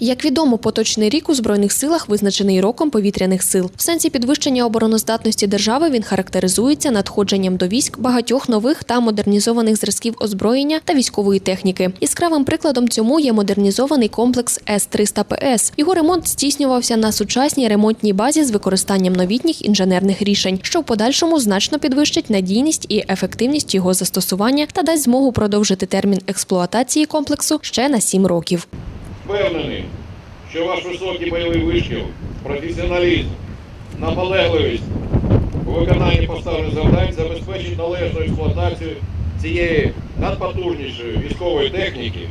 Як відомо, поточний рік у збройних силах визначений роком повітряних сил. В сенсі підвищення обороноздатності держави він характеризується надходженням до військ багатьох нових та модернізованих зразків озброєння та військової техніки. Яскравим прикладом цьому є модернізований комплекс С-300ПС. Його ремонт здійснювався на сучасній ремонтній базі з використанням новітніх інженерних рішень, що в подальшому значно підвищить надійність і ефективність його застосування та дасть змогу продовжити термін експлуатації комплексу ще на сім років. Впевнений, що ваш високий бойовий вишкіл, професіоналізм, наполегливість у виконанні поставлених завдань забезпечить належну експлуатацію цієї надпотужнішої військової техніки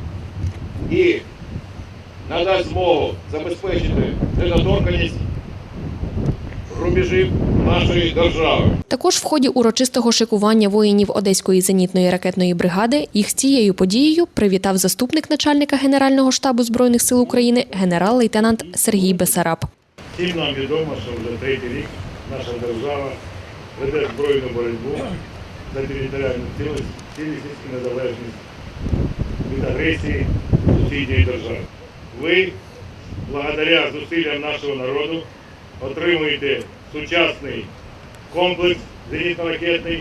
і надасть змогу забезпечити недоторканність рубежів нашої держави. Також в ході урочистого шикування воїнів Одеської зенітної ракетної бригади їх з цією подією привітав заступник начальника Генерального штабу збройних сил України генерал-лейтенант Сергій Бесараб. Всім нам відомо, що вже третій рік наша держава веде збройну боротьбу за територіальну цілісність і незалежність від агресії сусідньої держави. Ви, благодаря зусиллям нашого народу, отримуєте сучасний комплекс зенітно-ракетний,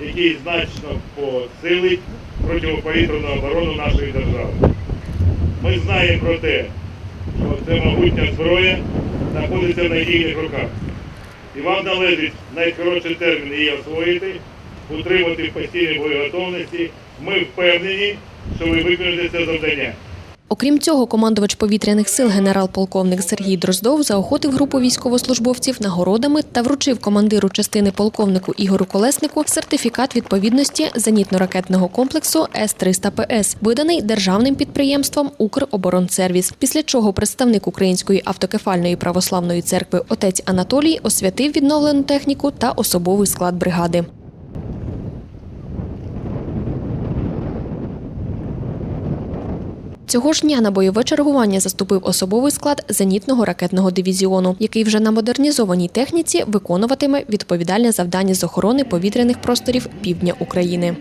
який значно посилить протиповітряну оборону нашої держави. Ми знаємо про те, що ця могутня зброя знаходиться в надійних руках. І вам належить найкоротший термін її освоїти, утримати в постійній боєготовності. Ми впевнені, що ви виконаєте це завдання. Окрім цього, командувач повітряних сил генерал-полковник Сергій Дроздов заохотив групу військовослужбовців нагородами та вручив командиру частини полковнику Ігору Колеснику сертифікат відповідності зенітно-ракетного комплексу С-300ПС, виданий державним підприємством Укроборонсервіс. Після чого представник Української автокефальної православної церкви отець Анатолій освятив відновлену техніку та особовий склад бригади. Цього ж дня на бойове чергування заступив особовий склад зенітного ракетного дивізіону, який вже на модернізованій техніці виконуватиме відповідальне завдання з охорони повітряних просторів півдня України.